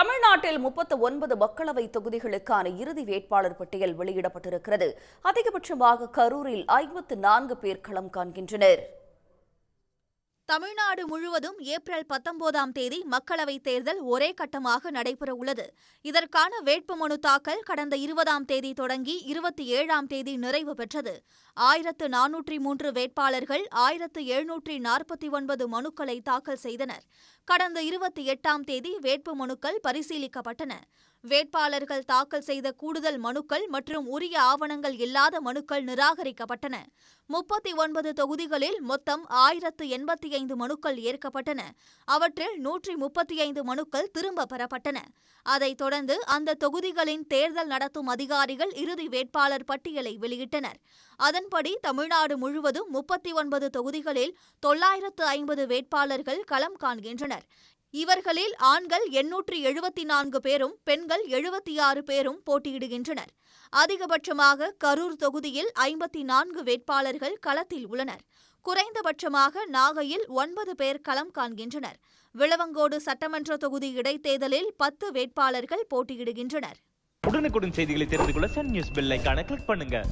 தமிழ்நாட்டில் முப்பத்து ஒன்பது மக்களவை தொகுதிகளுக்கான இறுதி வேட்பாளர் பட்டியல் வெளியிடப்பட்டிருக்கிறது. அதிகபட்சமாக கரூரில் ஐம்பத்து நான்கு பேர் களம் காண்கின்றனர். தமிழ்நாடு முழுவதும் ஏப்ரல் பத்தொன்பதாம் தேதி மக்களவைத் தேர்தல் ஒரே கட்டமாக நடைபெற உள்ளது இதற்கான வேட்புமனு தாக்கல் கடந்த இருபதாம் தேதி தொடங்கி இருபத்தி ஏழாம் தேதி நிறைவு பெற்றது. ஆயிரத்து நானூற்றி மூன்று வேட்பாளர்கள் ஆயிரத்து எழுநூற்றி நாற்பத்தி ஒன்பது மனுக்களை தாக்கல் செய்தனர். கடந்த இருபத்தி எட்டாம் தேதி வேட்புமனுக்கள் பரிசீலிக்கப்பட்டன. வேட்பாளர்கள் தாக்கல் செய்த கூடுதல் மனுக்கள் மற்றும் உரிய ஆவணங்கள் இல்லாத மனுக்கள் நிராகரிக்கப்பட்டன. முப்பத்தி ஒன்பது தொகுதிகளில் மொத்தம் ஆயிரத்து எண்பத்தி ஐந்து மனுக்கள் ஏற்கப்பட்டன. அவற்றில் நூற்றி முப்பத்தி ஐந்து மனுக்கள் திரும்ப பெறப்பட்டன. அதைத் தொடர்ந்து அந்த தொகுதிகளின் தேர்தல் நடத்தும் அதிகாரிகள் இறுதி வேட்பாளர் பட்டியலை வெளியிட்டனர். அதன்படி தமிழ்நாடு முழுவதும் முப்பத்தி ஒன்பது தொகுதிகளில் தொள்ளாயிரத்து ஐம்பது வேட்பாளர்கள் களம் காண்கின்றனர். இவர்களில் ஆண்கள் எண்ணூற்று எழுபத்தி நான்கு பேரும் பெண்கள் எழுபத்தி ஆறு பேரும் போட்டியிடுகின்றனர். அதிகபட்சமாக கரூர் தொகுதியில் ஐம்பத்தி நான்கு வேட்பாளர்கள் களத்தில் உள்ளனர். குறைந்தபட்சமாக நாகையில் ஒன்பது பேர் களம் காண்கின்றனர். விளவங்கோடு சட்டமன்ற தொகுதி இடைத்தேர்தலில் பத்து வேட்பாளர்கள் போட்டியிடுகின்றனர். உடனுக்குடன் செய்திகளை தெரிந்து கொள்ள சன் நியூஸ் பெல் கிளிக் பண்ணுங்க.